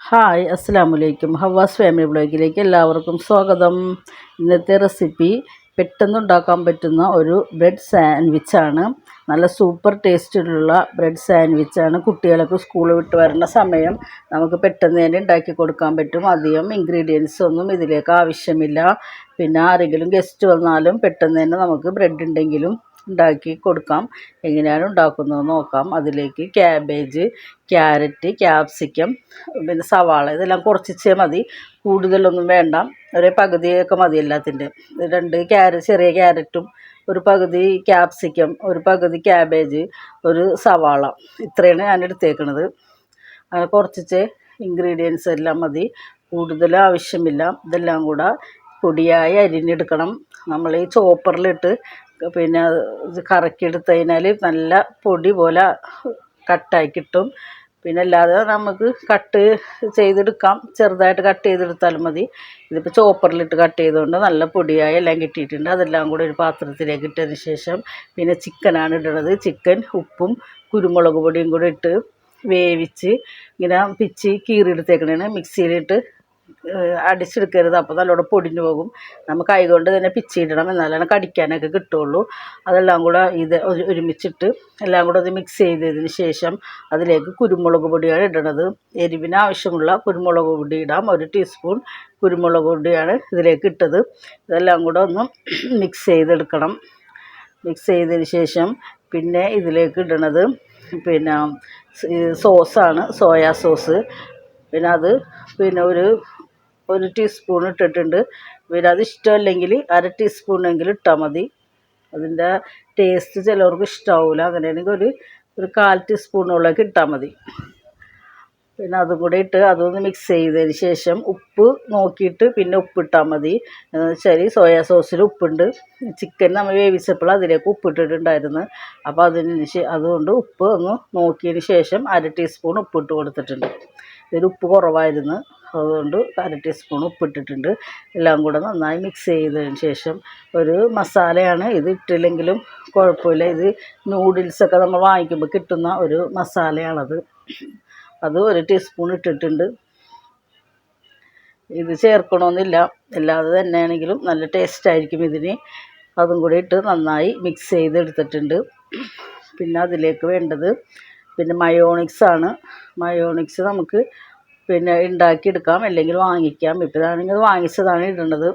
Hi അസ്സാം വലൈക്കും ഹവാസ് family ബ്ലോഗിലേക്ക് എല്ലാവർക്കും സ്വാഗതം. ഇന്നത്തെ റെസിപ്പി പെട്ടെന്ന് ഉണ്ടാക്കാൻ പറ്റുന്ന ഒരു ബ്രെഡ് സാൻഡ്വിച്ചാണ്. നല്ല സൂപ്പർ ടേസ്റ്റിലുള്ള ബ്രെഡ് സാൻഡ്വിച്ചാണ് കുട്ടികൾക്ക് സ്കൂൾ വിട്ട് വരുന്ന സമയം. നമുക്ക് പെട്ടെന്ന് തന്നെ ഉണ്ടാക്കി കൊടുക്കാൻ പറ്റും. അധികം ഇൻഗ്രീഡിയൻസ് ഒന്നും ഇതിലേക്ക് ആവശ്യമില്ല. പിന്നെ ആരെങ്കിലും ഗസ്റ്റ് വന്നാലും പെട്ടെന്ന് തന്നെ നമുക്ക് ബ്രെഡ് ഉണ്ടെങ്കിലും ഉണ്ടാക്കി കൊടുക്കാം. എങ്ങനെയാണ് ഉണ്ടാക്കുന്നത് നോക്കാം. അതിലേക്ക് ക്യാബേജ് ക്യാരറ്റ് ക്യാപ്സിക്കം പിന്നെ സവാള ഇതെല്ലാം കുറച്ചിച്ചേ മതി. കൂടുതലൊന്നും വേണ്ട. ഒരു പകുതിയൊക്കെ മതി എല്ലാത്തിന്റെ. രണ്ട് ക്യാരറ്റ് ചെറിയ ക്യാരറ്റും ഒരു പകുതി ക്യാപ്സിക്കം ഒരു പകുതി ക്യാബേജ് ഒരു സവാള. ഇത്രയാണ് ഞാൻ എടുത്തേക്കണത്. അങ്ങനെ ഇൻഗ്രീഡിയൻസ് എല്ലാം മതി. കൂടുതൽ ആവശ്യമില്ല. ഇതെല്ലാം കൂടെ പൊടിയായി അരിഞ്ഞെടുക്കണം. നമ്മൾ ഈ ചോപ്പറിലിട്ട് പിന്നെ ഇത് കറക്കിയെടുത്ത് കഴിഞ്ഞാൽ നല്ല പൊടി പോലെ കട്ടായി കിട്ടും. പിന്നെ അല്ലാതെ നമുക്ക് കട്ട് ചെയ്തെടുക്കാം. ചെറുതായിട്ട് കട്ട് ചെയ്തെടുത്താലും മതി. ഇതിപ്പോൾ ചോപ്പറിലിട്ട് കട്ട് ചെയ്തുകൊണ്ട് നല്ല പൊടിയായി എല്ലാം കിട്ടിയിട്ടുണ്ട്. അതെല്ലാം കൂടി ഒരു പാത്രത്തിലേക്ക് ഇട്ടതിന് ശേഷം പിന്നെ ചിക്കനാണ് ഇടുന്നത് ചിക്കൻ ഉപ്പും കുരുമുളക് പൊടിയും കൂടി ഇട്ട് വേവിച്ച് ഇങ്ങനെ പിച്ചി കീറിയെടുത്തേക്കണേ മിക്സിയിലിട്ട് അടിച്ചെടുക്കരുത്. അപ്പോൾ നല്ലോണം പൊടിഞ്ഞു പോകും. നമുക്ക് കൈകൊണ്ട് തന്നെ പിച്ചിയിടണം എന്നാലാണ് കടിക്കാനൊക്കെ കിട്ടുള്ളൂ. അതെല്ലാം കൂടെ ഇത് ഒരുമിച്ചിട്ട് എല്ലാം കൂടെ അത് മിക്സ് ചെയ്തതിന് ശേഷം അതിലേക്ക് കുരുമുളക് പൊടിയാണ് ഇടണത്. എരിവിന് ആവശ്യമുള്ള കുരുമുളക് പൊടി ഇടാം. ഒരു ടീസ്പൂൺ കുരുമുളക് പൊടിയാണ് ഇതിലേക്ക് ഇട്ടത്. ഇതെല്ലാം കൂടെ ഒന്ന് മിക്സ് ചെയ്തെടുക്കണം. മിക്സ് ചെയ്തതിന് ശേഷം പിന്നെ ഇതിലേക്ക് ഇടണത് പിന്നെ സോസാണ് സോയാ സോസ് പിന്നെ അത് പിന്നെ ഒരു ഒരു ടീസ്പൂൺ ഇട്ടിട്ടുണ്ട്. പിന്നെ അത് ഇഷ്ടമല്ലെങ്കിൽ അര ടീസ്പൂണെങ്കിലും ഇട്ടാൽ മതി. അതിന്റെ ടേസ്റ്റ് ചിലവർക്ക് ഇഷ്ടമാവില്ല അങ്ങനെയാണെങ്കിൽ ഒരു ഒരു കാൽ ടീസ്പൂണോളൊക്കെ ഇട്ടാൽ മതി. പിന്നെ അതും കൂടെ ഇട്ട് അതൊന്ന് മിക്സ് ചെയ്തതിന് ശേഷം ഉപ്പ് നോക്കിയിട്ട് പിന്നെ ഉപ്പിട്ടാൽ മതി. വെച്ചാൽ സോയാ സോസിൽ ഉപ്പുണ്ട്. ചിക്കൻ നമ്മൾ വേവിച്ചപ്പോൾ അതിലേക്ക് ഉപ്പിട്ടിട്ടുണ്ടായിരുന്നു അപ്പോൾ അതിന് അതുകൊണ്ട് ഉപ്പ് ഒന്ന് നോക്കിയതിന് ശേഷം അര ടീസ്പൂൺ ഉപ്പിട്ട് കൊടുത്തിട്ടുണ്ട്. ഇതിൽ ഉപ്പ് കുറവായിരുന്നു. അതുകൊണ്ട് അര ടീസ്പൂൺ ഉപ്പിട്ടിട്ടുണ്ട്. എല്ലാം കൂടെ നന്നായി മിക്സ് ചെയ്തതിന് ശേഷം ഒരു മസാലയാണ് ഇത് ഇട്ടില്ലെങ്കിലും കുഴപ്പമില്ല. ഇത് നൂഡിൽസൊക്കെ നമ്മൾ വാങ്ങിക്കുമ്പോൾ കിട്ടുന്ന ഒരു മസാലയാണത്. അത് ഒരു ടീസ്പൂൺ ഇട്ടിട്ടുണ്ട്. ഇത് ചേർക്കണമെന്നില്ല അല്ലാതെ തന്നെയാണെങ്കിലും നല്ല ടേസ്റ്റ് ആയിരിക്കും ഇതിന്. അതും കൂടി ഇട്ട് നന്നായി മിക്സ് ചെയ്തെടുത്തിട്ടുണ്ട്. പിന്നെ അതിലേക്ക് വേണ്ടത് പിന്നെ മയോണിക്സ് ആണ്. മയോണിക്സ് നമുക്ക് പിന്നെ ഉണ്ടാക്കിയെടുക്കാം അല്ലെങ്കിൽ വാങ്ങിക്കാം. ഇപ്പോൾ ഇതാണെങ്കിൽ വാങ്ങിച്ചതാണ് ഇടേണ്ടത്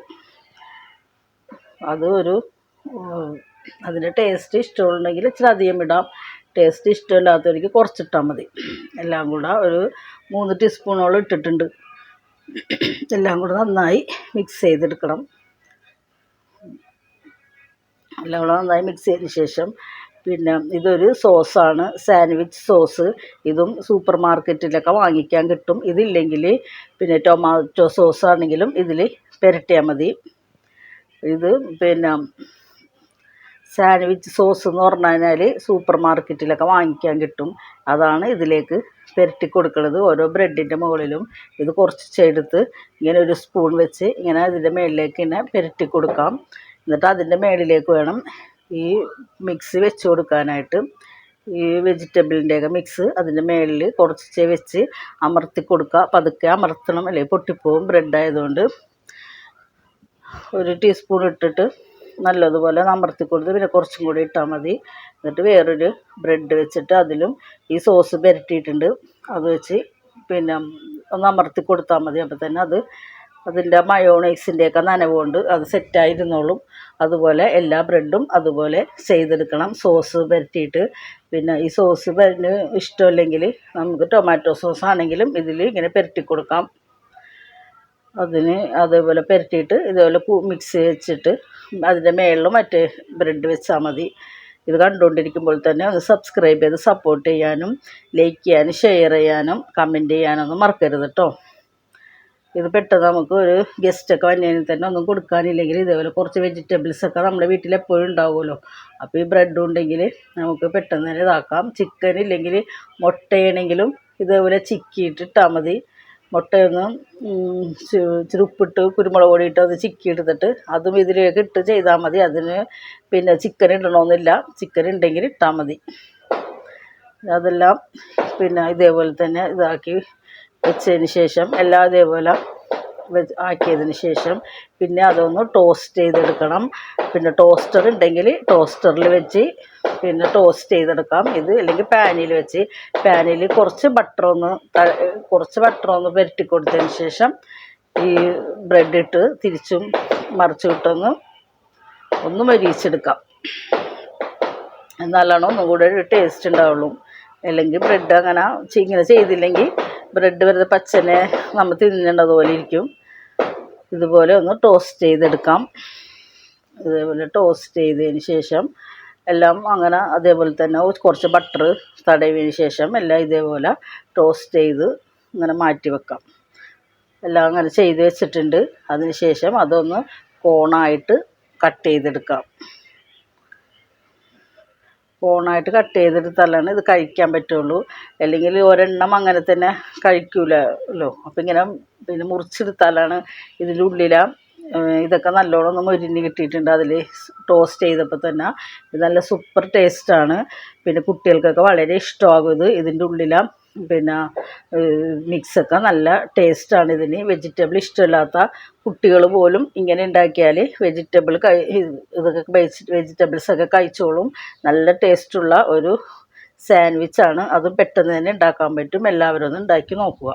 അത് ഒരു അതിന് ടേസ്റ്റ് ഇഷ്ടമുണ്ടെങ്കിൽ ഇച്ചിരി അധികം ഇടാം. ടേസ്റ്റ് ഇഷ്ടമില്ലാത്തവർക്ക് കുറച്ചിട്ടാൽ മതി. എല്ലാം കൂടെ ഒരു മൂന്ന് ടീസ്പൂണോളം ഇട്ടിട്ടുണ്ട്. എല്ലാം കൂടെ നന്നായി മിക്സ് ചെയ്തെടുക്കണം. എല്ലാം കൂടെ നന്നായി മിക്സ് ചെയ്തതിന് ശേഷം പിന്നെ ഇതൊരു സോസാണ് സാൻഡ്വിച്ച് സോസ്. ഇതും സൂപ്പർ മാർക്കറ്റിലൊക്കെ വാങ്ങിക്കാൻ കിട്ടും. ഇതില്ലെങ്കിൽ പിന്നെ ടൊമാറ്റോ സോസ് ആണെങ്കിലും ഇതിൽ പുരട്ടിയാൽ മതി. ഇത് പിന്നെ സാൻഡ്വിച്ച് സോസ് എന്ന് പറഞ്ഞു കഴിഞ്ഞാൽ സൂപ്പർ മാർക്കറ്റിലൊക്കെ വാങ്ങിക്കാൻ കിട്ടും. അതാണ് ഇതിലേക്ക് പുരട്ടി കൊടുക്കുന്നത്. ഓരോ ബ്രെഡിന്റെ മുകളിലും ഇത് കുറച്ച് ചെടുത്ത് ഇങ്ങനെ ഒരു സ്പൂൺ വെച്ച് ഇങ്ങനെ ഇതിന്റെ മേളിലേക്ക് ഇങ്ങനെ പുരട്ടി കൊടുക്കാം. എന്നിട്ട് അതിന്റെ മേളിലേക്ക് വേണം ഈ മിക്സ് വെച്ച് കൊടുക്കാനായിട്ട് ഈ വെജിറ്റബിളിന്റെയൊക്കെ മിക്സ് അതിന്റെ മുകളിൽ കുറച്ച് വെച്ച് അമർത്തി കൊടുക്കുക. പതുക്കെ അമർത്തണം. അല്ലെങ്കിൽ പൊട്ടിപ്പോവും. ബ്രെഡ് ആയതുകൊണ്ട് ഒരു ടീസ്പൂൺ ഇട്ടിട്ട് നല്ലതുപോലെ അമർത്തി കൊടുത്ത് പിന്നെ കുറച്ചും കൂടി ഇട്ടാൽ മതി. എന്നിട്ട് വേറൊരു ബ്രെഡ് വെച്ചിട്ട് അതിലും ഈ സോസ് പുരട്ടിയിട്ടുണ്ട്. അത് വെച്ച് പിന്നെ ഒന്ന് അമർത്തി കൊടുത്താൽ മതി. അപ്പോൾ തന്നെ അത് അതിന്റെ മയോണൈസിന്റെയൊക്കെ നനവുകൊണ്ട് അത് സെറ്റായിരുന്നോളും. അതുപോലെ എല്ലാ ബ്രെഡും അതുപോലെ ചെയ്തെടുക്കണം. സോസ് പുരട്ടിയിട്ട് പിന്നെ ഈ സോസ് പരന് ഇഷ്ടമല്ലെങ്കിൽ നമുക്ക് ടൊമാറ്റോ സോസ് ആണെങ്കിലും ഇതിൽ ഇങ്ങനെ പുരട്ടി കൊടുക്കാം. അതിന് അതേപോലെ പുരട്ടിയിട്ട് ഇതേപോലെ മിക്സ് വെച്ചിട്ട് അതിന്റെ മേളിൽ മറ്റേ ബ്രെഡ് വെച്ചാൽ മതി. ഇത് കണ്ടുകൊണ്ടിരിക്കുമ്പോൾ തന്നെ ഒന്ന് സബ്സ്ക്രൈബ് ചെയ്ത് സപ്പോർട്ട് ചെയ്യാനും ലൈക്ക് ചെയ്യാനും ഷെയർ ചെയ്യാനും കമന്റ് ചെയ്യാനൊന്നും മറക്കരുത് കേട്ടോ. ഇത് പെട്ടെന്ന് നമുക്ക് ഒരു ഗസ്റ്റൊക്കെ വന്നതിന് തന്നെ ഒന്നും കൊടുക്കാനില്ലെങ്കിൽ ഇതേപോലെ കുറച്ച് വെജിറ്റബിൾസൊക്കെ നമ്മുടെ വീട്ടിൽ എപ്പോഴും ഉണ്ടാവുമല്ലോ. അപ്പോൾ ഈ ബ്രെഡ് ഉണ്ടെങ്കിൽ നമുക്ക് പെട്ടെന്ന് തന്നെ ഇതാക്കാം. ചിക്കൻ ഇല്ലെങ്കിൽ മുട്ടയാണെങ്കിലും ഇതേപോലെ ചിക്കിയിട്ട് ഇട്ടാൽ മതി. മുട്ടയൊന്ന് ഇച്ചിരി ഉപ്പിട്ട് കുരുമുളക് പൊടി ഇട്ട് അത് ചിക്കി അതും ഇതിലേക്ക് ഇട്ട് ചെയ്താൽ മതി. അതിന് പിന്നെ ചിക്കൻ ഇടണമെന്നില്ല ചിക്കൻ ഉണ്ടെങ്കിൽ ഇട്ടാൽ മതി. അതെല്ലാം പിന്നെ ഇതേപോലെ തന്നെ ഇതാക്കി വെച്ചതിന് ശേഷം എല്ലാം ഇതേപോലെ ആക്കിയതിന് ശേഷം പിന്നെ അതൊന്ന് ടോസ്റ്റ് ചെയ്തെടുക്കണം. പിന്നെ ടോസ്റ്റർ ഉണ്ടെങ്കിൽ ടോസ്റ്ററിൽ വെച്ച് പിന്നെ ടോസ്റ്റ് ചെയ്തെടുക്കാം. ഇത് അല്ലെങ്കിൽ പാനിൽ വെച്ച്. പാനിൽ കുറച്ച് ബട്ടർ ഒന്ന് കുറച്ച് ബട്ടർ ഒന്ന് പുരട്ടി കൊടുത്തതിന് ശേഷം ഈ ബ്രെഡ് ഇട്ട് തിരിച്ചും മറിച്ചു വിട്ടൊന്ന് ഒന്ന് മരിച്ചെടുക്കാം. എന്നാലാണ് ഒന്നും കൂടെ ഒരു ടേസ്റ്റ് ഉണ്ടാവുള്ളൂ. അല്ലെങ്കിൽ ബ്രെഡ് അങ്ങനെ ഇങ്ങനെ ചെയ്തില്ലെങ്കിൽ ബ്രെഡ് വെറുതെ പച്ചനെ നമ്മൾ തിന്നേണ്ടതുപോലെ ഇരിക്കും. ഇതുപോലെ ഒന്ന് ടോസ്റ്റ് ചെയ്തെടുക്കാം. ഇതേപോലെ ടോസ്റ്റ് ചെയ്തതിന് ശേഷം എല്ലാം അങ്ങനെ അതേപോലെ തന്നെ കുറച്ച് ബട്ടർ തടവിയതിന് ശേഷം എല്ലാം ഇതേപോലെ ടോസ്റ്റ് ചെയ്ത് ഇങ്ങനെ മാറ്റി വെക്കാം. എല്ലാം അങ്ങനെ ചെയ്ത് വെച്ചിട്ടുണ്ട്. അതിന് ശേഷം അതൊന്ന് കോണായിട്ട് കട്ട് ചെയ്തെടുക്കാം. കോണായിട്ട് കട്ട് ചെയ്തെടുത്താലാണ് ഇത് കഴിക്കാൻ പറ്റുള്ളൂ. അല്ലെങ്കിൽ ഒരെണ്ണം അങ്ങനെ തന്നെ കഴിക്കൂലല്ലോ. അപ്പം ഇങ്ങനെ പിന്നെ മുറിച്ചെടുത്താലാണ് ഇതിന്റെ ഉള്ളിലെ ഇതൊക്കെ നല്ലോണം ഒന്ന് മൊരിഞ്ഞ് കിട്ടിയിട്ടുണ്ട്. അതിൽ ടോസ്റ്റ് ചെയ്തപ്പോൾ തന്നെ ഇത് നല്ല സൂപ്പർ ടേസ്റ്റാണ് പിന്നെ കുട്ടികൾക്കൊക്കെ വളരെ ഇഷ്ടമാകും ഇത്. ഇതിന്റെ ഉള്ളിലെ പിന്നെ മിക്സൊക്കെ നല്ല ടേസ്റ്റാണ് ഇതിന്. വെജിറ്റബിൾ ഇഷ്ടമില്ലാത്ത കുട്ടികൾ പോലും ഇങ്ങനെ ഉണ്ടാക്കിയാൽ വെജിറ്റബിൾ കഴി ഇതൊക്കെ വെജിറ്റബിൾസൊക്കെ കഴിച്ചോളും. നല്ല ടേസ്റ്റുള്ള ഒരു സാൻഡ്വിച്ചാണ്. അതും പെട്ടെന്ന് തന്നെ ഉണ്ടാക്കാൻ പറ്റും. എല്ലാവരും ഒന്ന് ഉണ്ടാക്കി നോക്കുക.